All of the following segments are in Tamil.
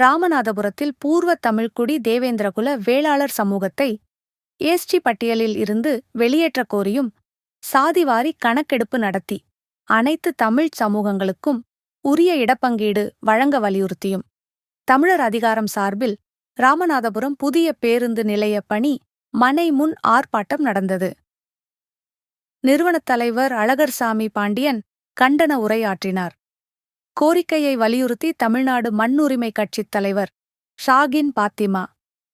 ராமநாதபுரத்தில் பூர்வ தமிழ்குடி தேவேந்திரகுல வேளாளர் சமூகத்தை ஏஸ்டி பட்டியலில் இருந்து வெளியேற்றக் கோரியும் சாதிவாரி கணக்கெடுப்பு நடத்தி அனைத்து தமிழ்ச் சமூகங்களுக்கும் உரிய இடப்பங்கீடு வழங்க வலியுறுத்தியும். தமிழர் அதிகாரம் சார்பில் ராமநாதபுரம் புதிய பேருந்து நிலைய பணி மனை முன் ஆர்ப்பாட்டம் நடந்தது. நிறுவனத் தலைவர் அழகர்சாமி பாண்டியன் கண்டன உரையாற்றினார். கோரிக்கையை வலியுறுத்தி தமிழ்நாடு மண்ணுரிமை கட்சித் தலைவர் ஷாகின் பாத்திமா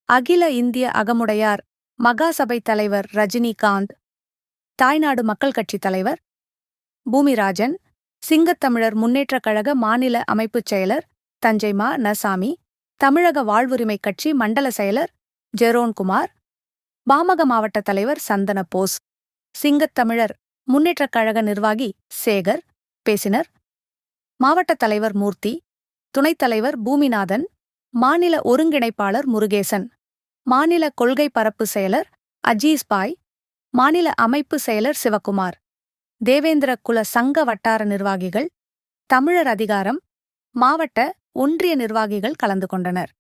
அகில இந்திய அகமுடையார் மகாசபை தலைவர் ரஜினிகாந்த் தாய்நாடு மக்கள் கட்சித் தலைவர் பூமிராஜன் சிங்கத்தமிழர் முன்னேற்றக் கழக மாநில அமைப்புச் செயலர் தஞ்சை மா நசாமி தமிழக வாழ்வுரிமை கட்சி மண்டல செயலர் ஜெரோன்குமார் பாமக மாவட்ட தலைவர் சந்தன போஸ் சிங்கத்தமிழர் முன்னேற்றக் கழக நிர்வாகி சேகர் பேசினர். மாவட்ட தலைவர் மூர்த்தி துணைத் தலைவர் பூமிநாதன் மாநில ஒருங்கிணைப்பாளர் முருகேசன் மாநில கொள்கை பரப்பு செயலர் அஜீஸ் பாய் மாநில அமைப்பு செயலர் சிவக்குமார் தேவேந்திர குல சங்க வட்டார நிர்வாகிகள் தமிழர் அதிகாரம் மாவட்ட ஒன்றிய நிர்வாகிகள் கலந்து கொண்டனர்.